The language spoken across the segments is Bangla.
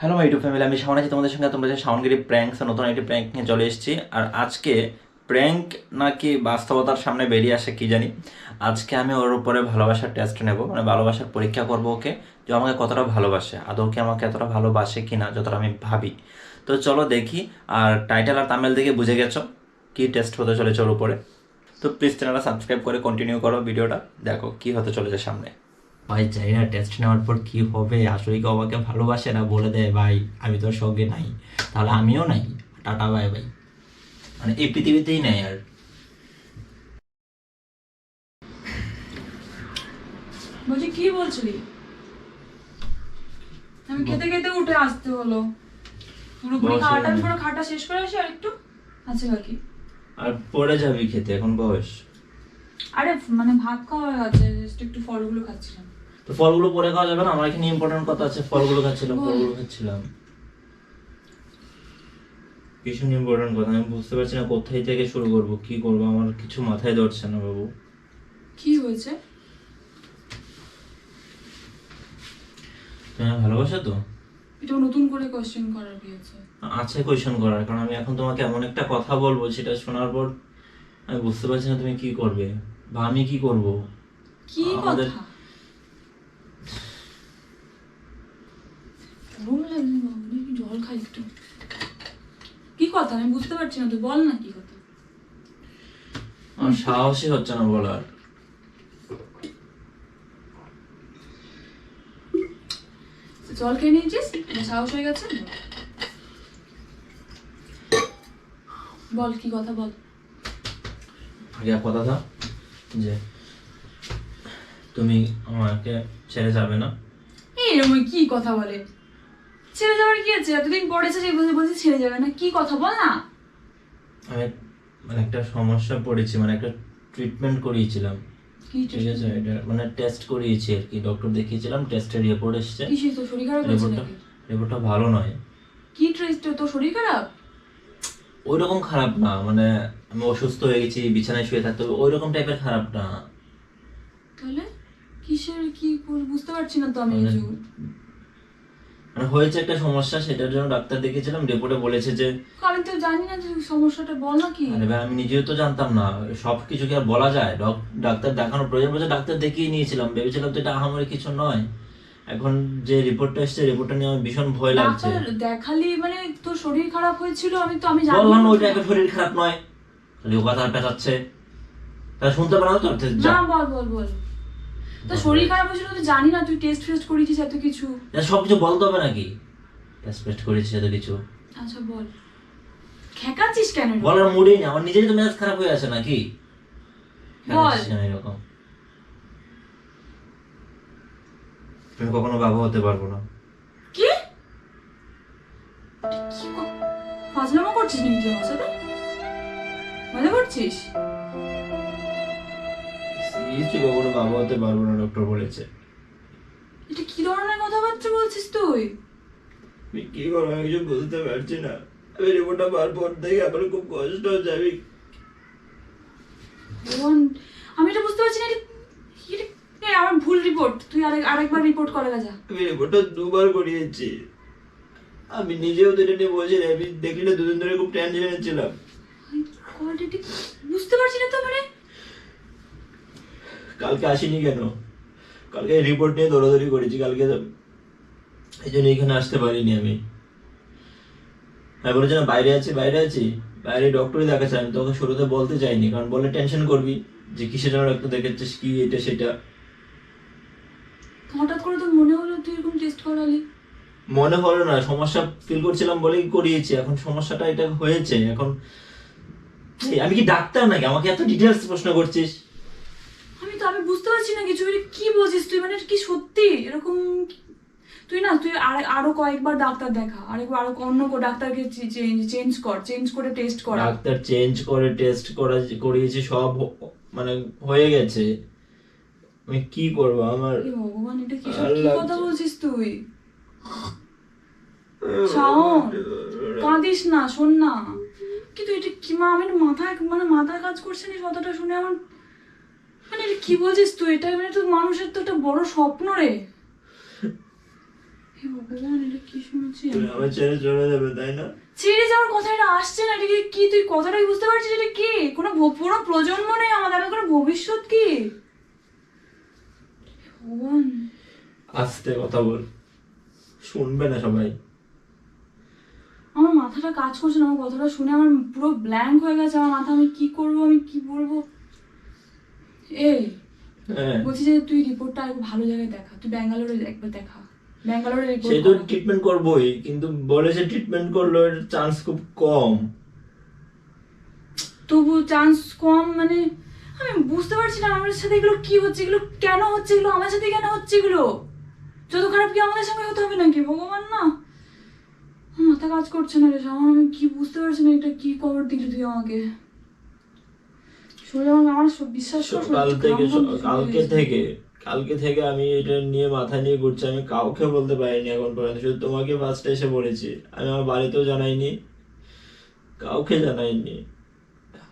হ্যালো মাই ইউটিউব ফ্যামিলি আমি শাওন আছি তোমাদের সঙ্গে। তোমরা যে শাওনগিরি প্র্যাঙ্কস নতুন একটি প্র্যাঙ্ক নিয়ে চলে এসেছি। আর আজকে প্র্যাঙ্ক নাকি বাস্তবতার সামনে বেরিয়ে আসে কি জানি? আজকে আমি ওর উপরে ভালোবাসার টেস্ট নেব মানে ভালোবাসার পরীক্ষা করব ওকে। যে আমাকে কতটা ভালোবাসে, আদৌ কি আমাকে এতটা ভালোবাসে কি না যতটা আমি ভাবি। তো চলো দেখি, আর টাইটেল আর তামিল দেখে বুঝে গেছো কি টেস্ট হতে চলেছে ওর উপরে। তো প্লিজ চ্যানেলটা সাবস্ক্রাইব করে কন্টিনিউ করো ভিডিওটা। দেখো কি হতে চলেছে সামনে। ভাই জানি না টেস্ট নেওয়ার পর কি হবে আসলে কি আমাকে ভালোবাসে না বলে দেয় ভাই আমি তোর সঙ্গে নাই। তাহলে আমিও নাই। টাটা বাই ভাই মানে এই পৃথিবীতেই নাই আর। বলছি কি বলছিলি? আমি খেতে খেতে উঠে আসতে হলো। পুরোপুরি বসে খাওয়াটা আমি আমি। পুরো খাটা শেষ করে আসি আর একটু? আছে বাকি আর পড়ে যাবি খেতে এখন বয়স। আরে মানে ভাত খাওয়া হয়ে গেছে জাস্ট একটু ফলগুলো খাচ্ছিলাম। তো ফলগুলো পরে খাওয়া যাবে না। আমার এখানে ইম্পর্টেন্ট কথা আছে ফলগুলো খাচ্ছিলাম ফলগুলো খাচ্ছিলাম। ভীষণ ইম্পর্টেন্ট কথা আমি বুঝতে পারছি না কোথায় থেকে শুরু করব কি করব আমার কিছু মাথায় ধরছে না বাবু। কি হয়েছে? তুমি ভালোবাসো তো? এটা নতুন করে কোশ্চেন করার কি আছে? আছে কোয়েশন করার কারণ আমি এখন তোমাকে এমন একটা কথা বলব সেটা শোনার পর আমি বুঝতে পারছি না তুমি কি করবে বা আমি কি করব। কি কথা? গরম বাবু জল খাই একটু। কি কথা? আমি বুঝতে পারছি না তুই বল না কি কথা। আমার সাহসই হচ্ছে না বলার। জল খেয়ে নিয়েছিস? সাহস হয়ে গেছে? বল কি কথা বল। আগে কথা যে তুমি আমাকে ছেড়ে যাবে না। এই এরকম কি কথা বলে? ছেড়ে যাওয়ার কি আছে? এতদিন পরে যে বলছে বলছে ছেড়ে যাবে না। কি কথা বল না। আমি মানে একটা সমস্যা পড়েছি মানে একটা ট্রিটমেন্ট করিয়েছিলাম। কি ঠিক আছে এটা মানে টেস্ট করিয়েছি আর কি। ডক্টর দেখিয়েছিলাম টেস্টের রিপোর্ট এসছে। কি তোর শরীর খারাপ রিপোর্টটা রিপোর্টটা ভালো নয়। কি ট্রেস্ট তোর শরীর খারাপ? ওই রকম খারাপ না মানে আমি অসুস্থ হয়ে গেছি বিছানায় শুয়ে থাকতে হবে ওই রকম টাইপের খারাপ না। তাহলে কিসের কি বল- বুঝতে পারছি না তো আমি মানে- হয়েছে একটা সমস্যা সেটার জন্য ডাক্তার দেখিয়েছিলাম রিপোর্টে বলেছে যে আমি তো জানি না যে সমস্যাটা বল কি? আরে ভাই আমি নিজেও তো জানতাম না। সব কিছু কি আর বলা যায়? ডাক্তার দেখানোর প্রয়োজন বলছে ডাক্তার দেখিয়ে নিয়েছিলাম। ভেবেছিলাম তো এটা আহামরি কিছু নয়। এখন যে রিপোর্টটা এসেছে রিপোর্টটা নিয়ে আমার ভীষণ ভয় লাগছে। দেখালি মানে তোর শরীর খারাপ হয়েছিল আমি তো আমি জানি বললাম। ওইটা একটা শরীর খারাপ নয়। খালি ও কথা পেঁচাচ্ছে। তা শুনতে পারো তো? না বল বল বল। তোর শরীর খারাপ হয়েছিল তো জানি না তুই টেস্ট ফেস্ট করেছিস এত কিছু? সব কিছু বলতে হবে নাকি? টেস্ট ফেস্ট করেছি এত কিছু? আচ্ছা বল। খেকাচ্ছিস কেন বলার মুডেই না আমার নিজেরই তো মেজাজ খারাপ হয়ে আছে নাকি? বল। না এরকম? তুমি কখনো বাবা হতে পারব না। কি? ফাজলামো করছিস নাকি তুই আমার সাথে? মজা করছিস? সিরিয়াসলি কখনো বাবা হতে পারব না ডক্টর বলেছে। এটা কি ধরনের কথাবার্তা বলছিস তুই? আমি কি করব আমি কিছু বুঝতে পারছি না। আমি রিপোর্টটা পাওয়ার পর থেকে আমার খুব কষ্ট হচ্ছে আমি ভগবান আমি এটা বুঝতে পারছি না এটা- এটা- আমার ভুল রিপোর্ট তুই আরেক আরেকবার রিপোর্ট করে যা। আমি রিপোর্টটা দুবার করিয়েছি। আমি নিজেও তো এটা নিয়ে বলছি না আমি দেখলে দুদিন ধরে খুব টেনশনে ছিলাম। বুঝতে পারছি না তো মানে কালকে আসিনি কেন? কালকে রিপোর্ট নিয়ে দৌড়াদৌড়ি করেছি কালকে এই জন্য এখানে আসতে পারিনি আমি। আমি বলেছি না বাইরে আছি বাইরে আছি। বাইরে ডক্টরই দেখাচ্ছে আমি তোকে শুরুতে বলতে চাইনি কারণ বলে টেনশন করবি যে কিসের জন্য ডাক্তার দেখাচ্ছিস কি এটা সেটা। হঠাৎ করে তো মনে হলো তুই এরকম টেস্ট করালি। মনে হলো না সমস্যা ফিল করছিলাম বলেই করিয়েছি এখন সমস্যাটা এটা হয়েছে এখন আমি কি ডাক্তার নাকি? আমাকে এত ডিটেলস প্রশ্ন করছিস। আমি তো আমি বুঝতে পারছি না কিছু। কি বলছিস তুই? মানে কি সত্যি? এরকম তুই না তুই আর আরও কয়েকবার ডাক্তার দেখা আরেকবার আরও অন্য কো ডাক্তারকে চেঞ্জ চেঞ্জ কর চেঞ্জ করে টেস্ট কর। ডাক্তার চেঞ্জ করে টেস্ট করা করিয়েছি সব মানে হয়ে গেছে। আমি কি করব? আমার ভগবান এটা কি সব কি কথা বলছিস তুই? শাওন কাঁদিস না শোন না। কিন্তু এটা কি মা আমি না মাথায় মানে মাথায় কাজ করছে না কথাটা শুনে আমার মানে কি বলছিস তুই? এটা মানে তো মানুষের তো একটা বড় স্বপ্ন রে। আমার ছেড়ে চলে যাবে তাই না? ছেড়ে যাওয়ার আসছে না এটা কি- তুই কথাটাই বুঝতে পারছিস? এটা কি? কোনো পুরো প্রজন্ম নেই আমাদের আমি কোনো ভবিষ্যৎ কি? আস্তে কথা বল। শুনবে না সবাই। আমার মাথাটা কাজ করছে না আমার কথাটা শুনে আমার পুরো ব্ল্যাঙ্ক হয়ে গেছে আমার মাথা আমি কি করব আমি কি বলব? এই হ্যাঁ। বলছি যে তুই রিপোর্টটা একটু ভালো জায়গায় দেখা তুই ব্যাঙ্গালোরে একবার দেখা। ব্যাঙ্গালোরে সে তো ট্রিটমেন্ট করবোই কিন্তু বলেছে ট্রিটমেন্ট করল এর চান্স খুব কম। তবু চান্স কম মানে আমি বুঝতে পারছি না আমার সাথে এগুলো কি হচ্ছে এগুলো কেন হচ্ছে এগুলো আমার সাথে কেন হচ্ছে এগুলো? যত খারাপ কি আমাদের সঙ্গে হতে হবে নাকি? ভগবান না। মাথা কাজ করছে না রে আমার আমি কি বুঝতে পারছি না এটা কি খবর দিলি তুই আমাকে। শরীর আমার বিশ্বাস কাল থেকে কালকে থেকে কালকে থেকে আমি এটা নিয়ে মাথা নিয়ে ঘুরছি আমি কাউকে বলতে পারিনি এখন পর্যন্ত শুধু তোমাকে ফার্স্টে এসে বলেছি। আমি আমার বাড়িতেও জানাইনি কাউকে জানাইনি।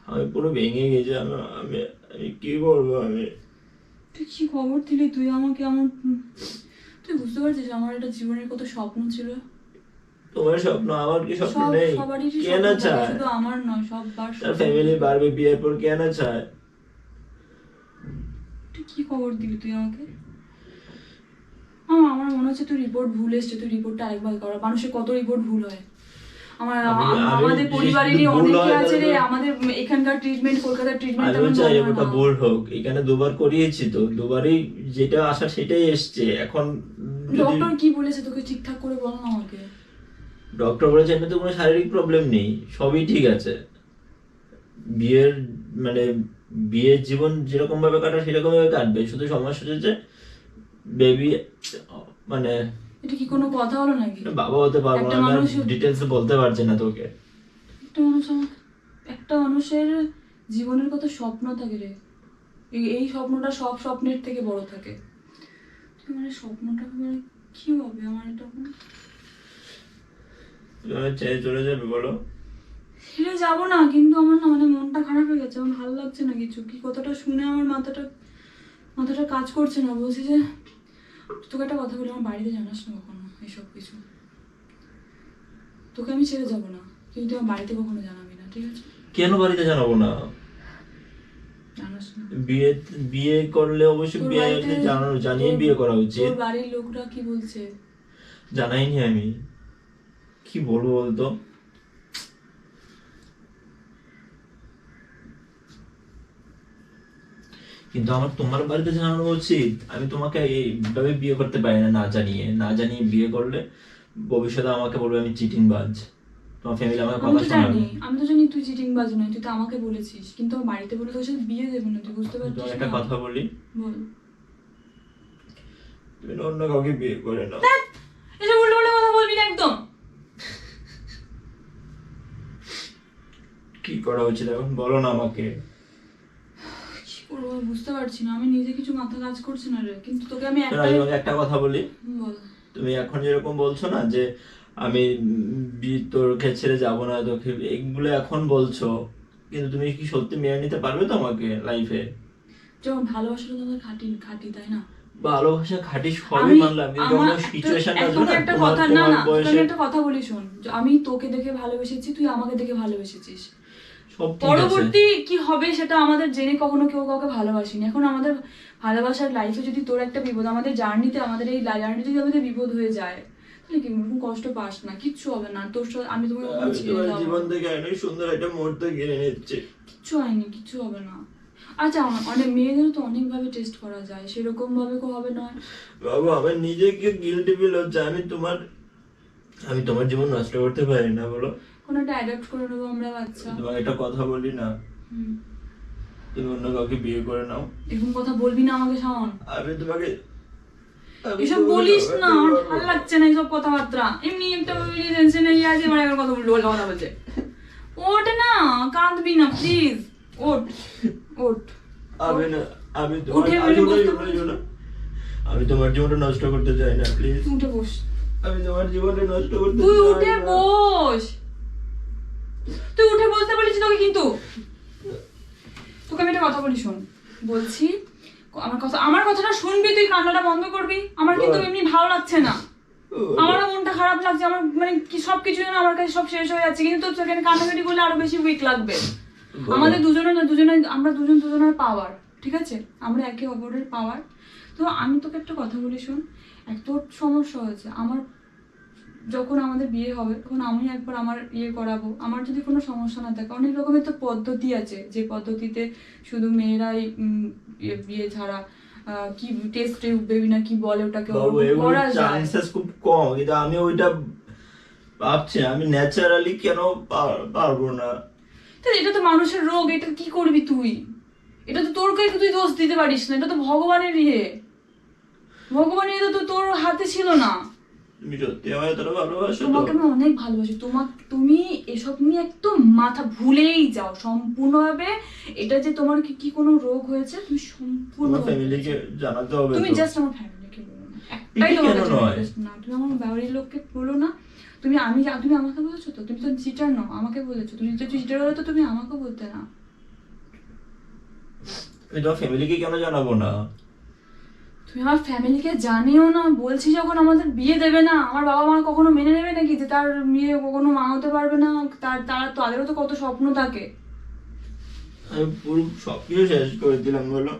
আমি পুরো ভেঙে গেছি আমি আমি আমি কি করব আমি? তুই কি খবর দিলি? তুই আমাকে আমার তুই বুঝতে পারছিস আমার এটা জীবনের কত স্বপ্ন ছিল? তোমার স্বপ্ন আমার কি স্বপ্ন সব নেই? সবারই কে স্বপ্ন না থাকে, চায়? শুধু আমার নয় সববার তার ফ্যামিলি বাড়বে বিয়ের পর কে না চায়? তুই কি খবর দিলি তুই আমাকে? আমার আমার মনে হচ্ছে তুই রিপোর্ট ভুল এসছে তুই রিপোর্টটা আরেকবার করা। মানুষের কত রিপোর্ট ভুল হয়? আমার আমি- আম- আমি আমাদের পরিবারেরই অনেকে আছে রে আমাদের এখানকার ট্রিটমেন্ট কলকাতার ট্রিটমেন্ট চাই ওটা ভুল হোক। এখানে দুবার করিয়েছি তো। দুবারই যেটা আসার সেটাই এসছে। এখন ডক্টর কি বলেছে? তোকে ঠিকঠাক করে বল না আমাকে। ডক্টর বলেছে এমনি তো কোনো শারীরিক প্রবলেম নেই সবই ঠিক আছে। বিয়ের মানে বিয়ের জীবন যেরকম ভাবে কাটা সেরকম ভাবে কাটবে শুধু সমস্যা হচ্ছে যে বেবি মানে এটা কি কোনো কথা হলো নাকি? বাবা হতে পারব না ডিটেলস বলতে পারছি না তোকে। একটা মানুষ একটা মানুষের জীবনের কত স্বপ্ন থাকে রে। এই- এই স্বপ্নটা সব স্বপ্নের থেকে বড় থাকে। মানে স্বপ্নটা মানে কি হবে আমার এটা তুমি চলে যাবে বলো। ছেড়ে যাব না কিন্তু আমার না মানে মনটা খারাপ হয়ে গেছে আমার ভালো লাগছে না কিছু। কি কথাটা শুনে আমার মাথাটা মাথাটা কাজ করছে না বলছি যে তোকে একটা কথা বলি আমার বাড়িতে জানাস না কখনো এসব কিছু। তোকে আমি ছেড়ে যাব না কিন্তু আমার বাড়িতে কখনো জানাবি না ঠিক আছে? কেন বাড়িতে জানাব না? জানাস না। বিয়ে বিয়ে করলে অবশ্যই বিয়ে জানানো জানিয়ে বিয়ে করা উচিত। বাড়ির লোকরা কি বলছে? জানাইনি আমি। কি বলব বলতো? কিন্তু আমার তোমার বাড়িতে জানানো উচিত আমি তোমাকে এইভাবে বিয়ে করতে পারি না না জানিয়ে। না জানিয়ে বিয়ে করলে ভবিষ্যতে আমাকে বলবে আমি চিটিং বাজ তোমার ফ্যামিলি আমাকে আমি কথা শোনাবে। জানি আমি তো জানি তুই চিটিং বাজ নয় তুই তো আমাকে বলেছিস। কিন্তু আমার বাড়িতে বলে তোর সাথে বিয়ে দেবে না তুই বুঝতে পারছিস একটা কথা বলি। বল। তুমি অন্য কাউকে বিয়ে করে নাও এসব উল্টো উল্টো কথা বলবি না একদম কি করা উচিত এখন বলো না আমাকে। কি করব আমি বুঝতে পারছি না। আমি নিজে কিছু মাথা কাজ করছে না রে। কিন্তু তোকে আমি একটা আমি তোমাকে একটা কথা বলি। বল। তুমি এখন যেরকম বলছো না যে আমি তোরকে ছেড়ে যাব না তোকে এগুলো এখন বলছো কিন্তু তুমি কি সত্যি মেনে নিতে পারবে তো আমাকে লাইফে যখন ভালোবাসাটা তো আমরা খাটি খাটি তাই না? ভালোবাসা খাটি সবই মানলাম কিন্তু যখন আমার সিচুয়েশনটা তোকে না একটা কথা না না তোকে একটা কথা বলি শোন। আমি তোকে দেখে ভালোবেসেছি তুই আমাকে দেখে ভালোবেসেছিস। পরবর্তী কি হবে সেটা আমাদের জেনে কখনো কেউ কাউকে ভালোবাসিনি। এখন আমাদের ভালোবাসার লাইফে যদি তোর একটা বিপদ আমাদের জার্নিতে আমাদের এই জার্নিতে যদি আমাদের বিপদ হয়ে যায় তাহলে কি কোনো কষ্ট পাস না? কিচ্ছু হবে না। তোর সাথে আমি তোমাকে জীবন থেকে অনেক সুন্দর একটা মুহূর্ত কিনে নিচ্ছে। কিচ্ছু হয়নি কিচ্ছু হবে না। আচ্ছা অনেক মেয়েদেরও তো অনেকভাবে টেস্ট করা যায়। সেরকম ভাবে কো হবে নয় বাবু আমার নিজেকে গিলটি ফিল হচ্ছে। আমি তোমার আমি তোমার জীবন নষ্ট করতে পারি না বলো। কোনো অ্যাডাপ্ট করে নেব আমরা বাচ্চা। একটা কথা বলি না? তুমি অন্য কাউকে বিয়ে করে নাও। এরকম কথা বলবি না আমাকে শাওন। আমি তোমাকে এসব বলিস না আমার ভালো লাগছে না এইসব কথাবার্তা। এমনি একটা টেনশনে ইয়ে কথা পাল্টা কথা বলছে। ওঠ না কাঁদবি না প্লিজ ওঠ ওঠ। আমি না আমি তোমার আমি তোমার জীবনটা নষ্ট করতে চাই না প্লিজ উঠে বস। আমি তোমার জীবনটা নষ্ট করতে তুই উঠে। বস। তুই উঠে বলতে বলেছি তোকে কিন্তু। তোকে আমি একটা কথা বলি শোন। বলছি আমার কথা আমার কথাটা শুনবি তুই কান্নাটা বন্ধ করবি। আমার কিন্তু এমনি ভালো লাগছে না। আমারও মনটা খারাপ লাগছে। আমার মানে কি সবকিছু যেন আমার কাছে সব শেষ হয়ে যাচ্ছে। কিন্তু তোর সেখানে কান্নাকাটি করলে আরও বেশি উইক লাগবে। আমাদের দুজনের না দুজনের আমরা দুজন দুজনের পাওয়ার ঠিক আছে? আমরা একে অপরের পাওয়ার তো আমি তোকে একটা কথা বলি শোন। এক তোর সমস্যা হয়েছে। আমার যখন আমাদের বিয়ে হবে তখন আমি একবার আমার ইয়ে করাবো। আমার যদি কোনো সমস্যা না থাকে অনেক রকমের তো পদ্ধতি আছে। যে পদ্ধতিতে শুধু মেয়েরাই ইয়ে- বিয়ে ছাড়া কি টেস্ট টিউব বেবি না কি বলে ওটাকে করা যায়। খুব কম কিন্তু আমি ওইটা ভাবছি আমি ন্যাচারালি কেন পারব না? তো এটা তো মানুষের রোগ এটা কি করবি তুই? এটা তো তোর কাছে তুই দোষ দিতে পারিস না এটা তো ভগবানের ইয়ে। ভগবানের ইয়ে তো তোর হাতে ছিল না। তুমি সত্যি আমায় এতটা ভালোবাসো তোমাকে আমি অনেক ভালোবাসি। তোমাকে তুমি এসব নিয়ে একদম মাথা ভুলেই যাও। সম্পূর্ণভাবে এটা যে তোমার কি কি কোনো রোগ হয়েছে তুমি সম্পূর্ণ ফ্যামিলিকে জানাতে হবে তুমি জাস্ট আমার ফ্যামিলিকে বলো না। একটাই তোমার নয়? না তুমি আমার বাড়ির লোককে বলো না। তুমি আমি তুমি আমাকে বলেছ তো? তুমি তো চিটার নও আমাকে বলেছ। তুমি যদি চিটার হলে তো তুমি আমাকে বলতে না। আমি তোমার ফ্যামিলিকে কেন জানাব না? তুমি আমার ফ্যামিলিকে জানিও না। বলছি যখন আমাদের বিয়ে দেবে না আমার বাবা মা কখনো মেনে নেবে নাকি যে তার বিয়ে কখনো মা হতে পারবে না? তার তার তাদেরও তো কত স্বপ্ন থাকে। আমি পুরো সবকিছু শেষ করে দিলাম বলো।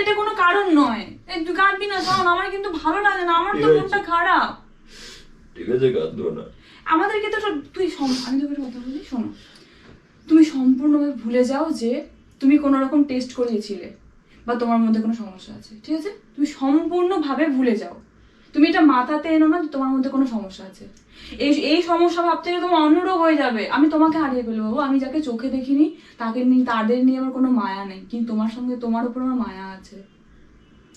এটা কোনো কারণ নয়। এই তুই কাঁদবি না শোন আমার কিন্তু ভালো লাগে না আমার তো মনটা খারাপ। ঠিক আছে কাঁদবো না। আমাদেরকে তো তুই আমি তোকে কথা বলি শোনো। তুমি সম্পূর্ণভাবে ভুলে যাও যে তুমি কোনো রকম টেস্ট করিয়েছিলে বা তোমার মধ্যে কোনো সমস্যা আছে ঠিক আছে? তুমি সম্পূর্ণভাবে ভুলে যাও। তুমি এটা মাথাতে এনো না তোমার মধ্যে কোনো সমস্যা আছে। এই এই সমস্যা ভাবতে গেলে তোমার অন্য রোগ হয়ে যাবে। আমি তোমাকে হারিয়ে ফেলব বাবু। আমি যাকে চোখে দেখিনি তাকে নিয়ে তাদের নিয়ে আমার কোনো মায়া নেই। কিন্তু তোমার সঙ্গে তোমার উপর আমার মায়া আছে।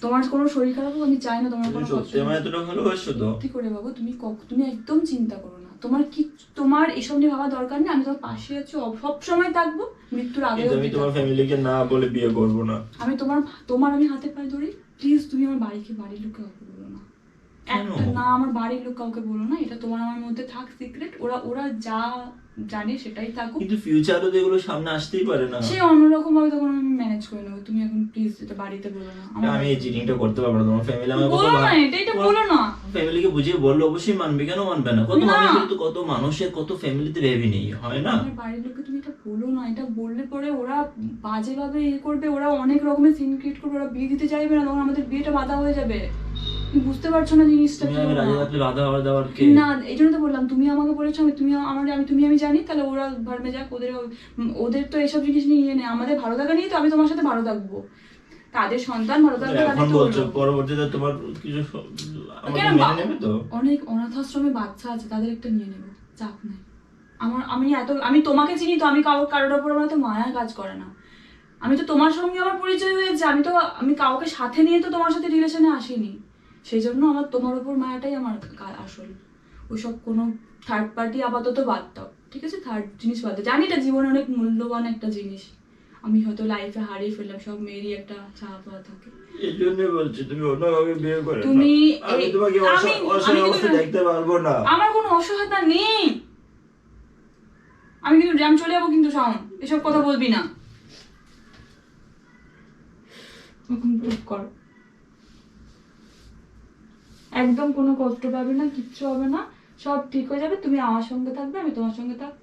তোমার কোনো শরীর খারাপ হোক আমি চাই না তোমার তুমি কোনো সত্যি কষ্ট আমায় এতটা ভালোবাসো তো। করে বাবু তুমি তুমি একদম চিন্তা করো না। তোমার কি তোমার এসব নিয়ে ভাবা দরকার নেই? আমি তোমার পাশে আছি সব সময় থাকব। মৃত্যুর আগে আমি তোমার ফ্যামিলিকে না বলে বিয়ে করব না। আমি তোমার তোমার আমি হাতে পায়ে ধরি। প্লিজ তুমি আমার বাড়িকে বাড়ির লোককে কাউকে বলো না। একটা না আমার বাড়ির লোক কাউকে বলো না। এটা তোমার আমার মধ্যে থাক সিক্রেট। ওরা ওরা যা জানে সেটাই থাকুক। কিন্তু ফিউচারে তো এগুলো সামনে আসতেই পারে না। সে অন্যরকম ভাবে তখন আমি ম্যানেজ করে নেব। তুমি এখন প্লিজ এটা বাড়িতে বলো না। আমি এই চিটিংটা করতে পারব না। তোমার ফ্যামিলি আমাকে বলো না এটা এটা বলো না। ফ্যামিলিকে বুঝিয়ে বললে অবশ্যই মানবে। কেন মানবে না? কত না। মানুষের তো কত মানুষের কত ফ্যামিলিতে ভেবে নেই হয় না? আমার বাড়ির লোককে তুমি এটা বলো না। এটা বললে পরে ওরা বাজে ভাবে ইয়ে করবে। ওরা অনেক রকমের সিন ক্রিয়েট করবে। ওরা বিয়ে দিতে চাইবে না। তখন আমাদের বিয়েটা বাধা হয়ে যাবে। বুঝতে পারছ না জিনিসটা আমি রাজি থাকলে বাধা হওয়া দেওয়ার কে? না এই জন্য তো বললাম তুমি আমাকে বলেছ আমি তুমি আমার আমি তুমি আমি জানি তাহলে ওরা ভারমে যাক ওদের ওদের তো এসব জিনিস নিয়ে ইয়ে নেই আমাদের ভালো থাকা নিয়ে তো আমি তোমার সাথে ভালো থাকব তাদের সন্তান ভালো থাকবে এখন বলছো পরবর্তীতে তোমার কিছু আমাকে মেনে নেবে তো? অনেক অনাথ আশ্রমে বাচ্চা আছে তাদের একটা নিয়ে নেব চাপ নাই। আমার আমি এত আমি তোমাকে চিনি তো আমি কারও কারোর ওপর আমার তো মায়া কাজ করে না। আমি তো তোমার সঙ্গে আমার পরিচয় হয়েছে আমি তো আমি কাউকে সাথে নিয়ে তো তোমার সাথে রিলেশনে আসিনি। সেই জন্য আমার তোমার উপর মায়াটাই আমার আসল। ওইসব কোনো থার্ড পার্টি আপাতত বাদ দাও ঠিক আছে? থার্ড জিনিস বাদ দাও। জানি এটা জীবনে অনেক মূল্যবান একটা জিনিস। আমি হয়তো লাইফে হারিয়ে ফেললাম সব মেয়েরই একটা পাওয়া থাকে। এই জন্য বলছি তুমি অন্য বিয়ে করে তুমি- আমি তোমাকে অসহায় আমি- অসহায় আমি কিন্তু অবস্থা দেখতে পারব না। আমার কোনো অসহায়তা নেই। আমি কিন্তু জ্যাম চলে যাব কিন্তু শাওন এসব কথা বলবি না। এখন চুপ কর। একদম কোনো কষ্ট পাবে না কিচ্ছু হবে না সব ঠিক হয়ে যাবে তুমি আমার সঙ্গে থাকবে আমি তোমার সঙ্গে থাক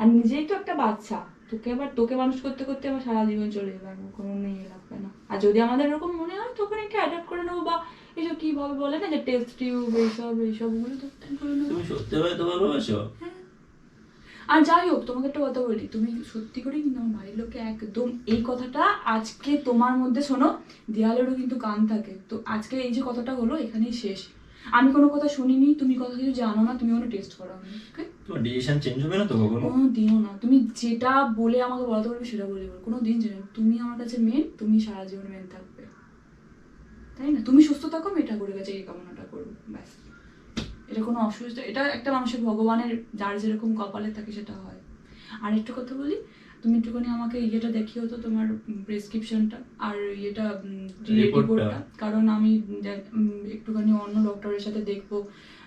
আর নিজেই তো একটা বাচ্চা তোকে আবার তোকে মানুষ করতে করতে আমার সারা জীবন চলে যাবে আমার কোনো মেয়ে লাগবে না। আর যদি আমাদের এরকম মনে হয় তখন একটু অ্যাডাপ্ট করে নেব বা এইসব কীভাবে বলে না যে টেস্ট টিউব এইসব এইসবগুলো তো করে নেব সত্যি হয়তো ভালোবাসো। আর যাই হোক তোমাকে একটা কথা বলি। তুমি সত্যি করে কিন্তু আমার বাড়ির লোককে একদম এই কথাটা আজকে তোমার মধ্যে শোনো দেয়ালেরও কিন্তু কান থাকে। তো আজকে এই যে কথাটা হলো এখানেই শেষ। আমি কোনো কথা শুনিনি তুমি কথা কিছু জানো না তুমি কোনো টেস্ট করো ওকে ডিসিশন চেঞ্জ হবে না তো কখনো? কোনো দিনও না। তুমি যেটা বলে আমাকে বলাতে পারবে সেটা বলে বলো কোনো দিন তুমি আমার কাছে মেন তুমি সারা জীবন মেন থাকবে। তাই না? তুমি সুস্থ থাকো আমি এটা করে গেছে এই কামনাটা করব। ব্যাস। এটা কোনো অসুবিধা এটা একটা মানুষের ভগবানের যার যেরকম কপালে থাকে সেটা হয়। আর একটু কথা বলি তুমি একটুখানি আমাকে ইয়েটা দেখিও তো তোমার প্রেসক্রিপশনটা আর ইয়েটা রিপোর্টটা। কারণ আমি একটুখানি অন্য ডক্টরের সাথে দেখব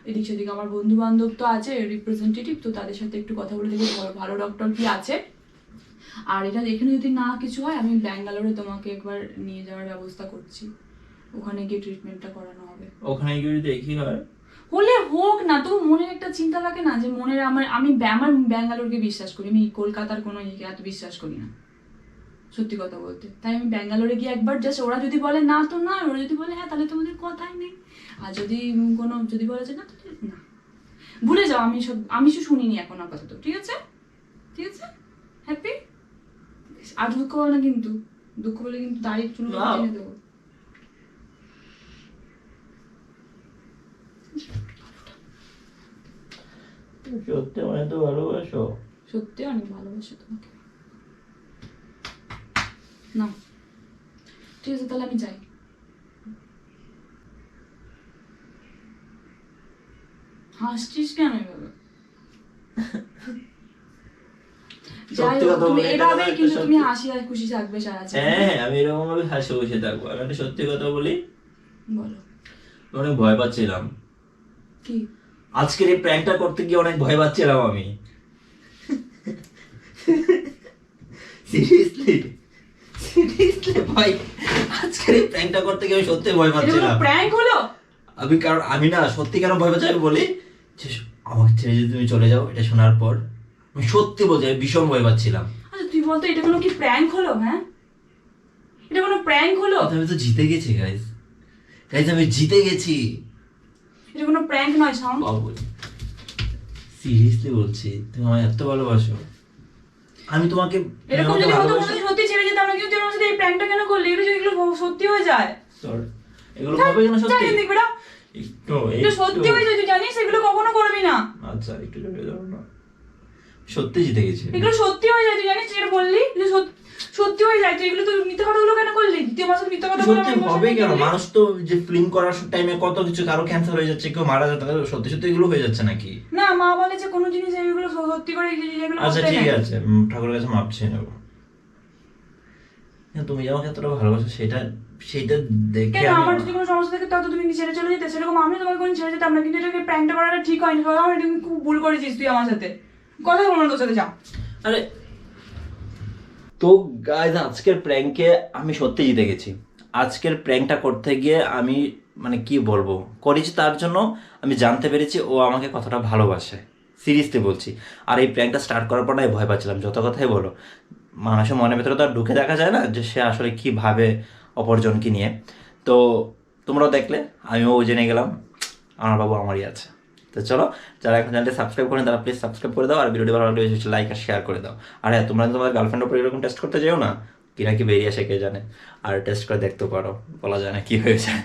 এদিক সেদিক। আমার বন্ধু বান্ধব তো আছে রিপ্রেজেন্টেটিভ তো তাদের সাথে একটু কথা বলে দেখি ভালো- ভালো ডক্টর কি আছে। আর এটা এখানে যদি না কিছু হয় আমি ব্যাঙ্গালোরে তোমাকে একবার নিয়ে যাওয়ার ব্যবস্থা করছি। ওখানে গিয়ে ট্রিটমেন্টটা করানো হবে। ওখানে গিয়ে যদি দেখি হয় হলে হোক না তো মনের একটা চিন্তা থাকে না যে মনের আমার আমি আমার ব্যাঙ্গালোরকে বিশ্বাস করি। আমি কলকাতার কোনো ইয়েকে এত বিশ্বাস করি না সত্যি কথা বলতে। তাই আমি ব্যাঙ্গালোরে গিয়ে একবার জাস্ট ওরা যদি বলে না তো না ওরা যদি বলে হ্যাঁ তাহলে তো তোমাদের কথাই নেই। আর যদি কোনো যদি বলে যে না তাহলে না। ভুলে যাও আমি সব আমি কিছু শুনিনি এখন আপাতত ঠিক আছে? ঠিক আছে? হ্যাপি আর দুঃখ না কিন্তু দুঃখ বলে কিন্তু দাঁড়িয়ে চুল দেবো। সত্যি আমার এত ভালোবাসো? সত্যি অনেক ভালোবাসি তোমাকে। না ঠিক আছে তাহলে আমি যাই। হাসছিস কেন এভাবে? সত্যি কথা তুমি এভাবেই কিন্তু তুমি হাসি আর খুশি থাকবে সারা আমি এরকম ভাবে হাসি বসে থাকব। আমি একটা সত্যি কথা বলি? বলো। অনেক ভয় পাচ্ছিলাম। কি? আজকের এই প্র্যাঙ্কটা করতে গিয়ে অনেক ভয় পাচ্ছিলাম আমি। সিরিয়াসলি সিরিয়াসলি ভাই? আজকের এই প্র্যাঙ্কটা করতে গিয়ে আমি সত্যি ভয় পাচ্ছিলাম। প্র্যাঙ্ক হলো? আমি কারণ আমি না সত্যি কেন ভয় পাচ্ছি? আমি বলি যে আমাকে ছেড়ে যদি তুমি চলে যাও এটা শোনার পর আমি সত্যি বলছি আমি ভীষণ ভয় পাচ্ছিলাম। আচ্ছা তুই বলতো এটা কোনো কি প্র্যাঙ্ক হলো হ্যাঁ? এটা কোনো প্র্যাঙ্ক হলো? আমি তো জিতে গেছি গাইজ গাইজ আমি জিতে গেছি। এটা কোনো প্র্যাঙ্ক নয় সাউন্ড বাবু সিরিয়াসলি বলছি তুমি আমায় এত ভালোবাসো। আমি তোমাকে এরকম যদি হতো ভালোবাসি। সত্যি ছেড়ে যেতাম না কিন্তু আমার সাথে এই প্র্যাঙ্কটা কেন করলে? এগুলো যদি এগুলো সত্যি হয়ে যায়। Sorry. এগুলো হবে কেন সত্যি। একটু একটু। সত্যি হয়ে যায় তুই জানিস? এগুলো কখনো করবি না। আচ্ছা একটু জড়িয়ে দাও না। সত্যি জিতে গেছে এগুলো সত্যি হয়ে যায় তুই জানিস? যেটা বললি যে সত- সত্যি হয়ে যায় তুই এগুলো তুই মিথ্যা কথাগুলো কেন করলি? দ্বিতীয় মাসে মিথ্যা কথা বলে সত্যি হবে কেন? মানুষ তো যে ফিল্ম করার টাইমে কত কিছু কারও ক্যান্সার হয়ে যাচ্ছে কেউ মারা যাচ্ছে সত্যি সত্যি এগুলো হয়ে যাচ্ছে নাকি? না মা বলে যে কোনো জিনিস এগুলো সত্যি করে যেগুলো আচ্ছা ঠিক আছে। ঠাকুরের কাছে মাপ চেয়ে নেব। তুমি যে আমাকে এতটা ভালোবাসো সেটা সেটা দেখে কেন? আমার যদি কোনো সমস্যা থাকে তত তুমি ছেড়ে চলে যেতে। সেরকম আমি তোমাকে কোনো ছেড়ে যেতাম না কিন্তু এটাকে প্র্যাঙ্কটা করাটা ঠিক হয়নি। এটা খুব ভুল করেছিস তুই আমার সাথে। কথা বলব না তোর সাথে যা আরে তো গাইজ আজকের প্র্যাঙ্কে আমি সত্যি জিতে গেছি। আজকের প্র্যাঙ্কটা করতে গিয়ে আমি মানে কি বলব করেছি তার জন্য আমি জানতে পেরেছি ও আমাকে কতটা ভালোবাসে। সিরিয়াসলি বলছি। আর এই প্র্যাঙ্কটা স্টার্ট করার পর আমি ভয় পাচ্ছিলাম, যত কথাই বলো। মানুষের মনের ভেতরে তো আর ঢুকে দেখা যায় না যে সে আসলে কি ভাবে অপরজনকে নিয়ে। তো তোমরাও দেখলে, আমিও জেনে গেলাম, আমার বাবু আমারই আছে। তো চলো, যারা এখন চ্যানেলটি সাবস্ক্রাইব করেন তারা প্লিজ সাবস্ক্রাইব করে দাও আর ভিডিওটি ভালো লাগলে বেশি লাইক আর শেয়ার করে দাও। আর হ্যাঁ তোমরা তোমার গার্লফ্রেন্ডের উপর এরকম টেস্ট করতে যাও না, কি না কি বেরিয়ে আসে কে জানে। আর টেস্ট করে দেখতে পারো, বলা যায় না কি হয়ে যায়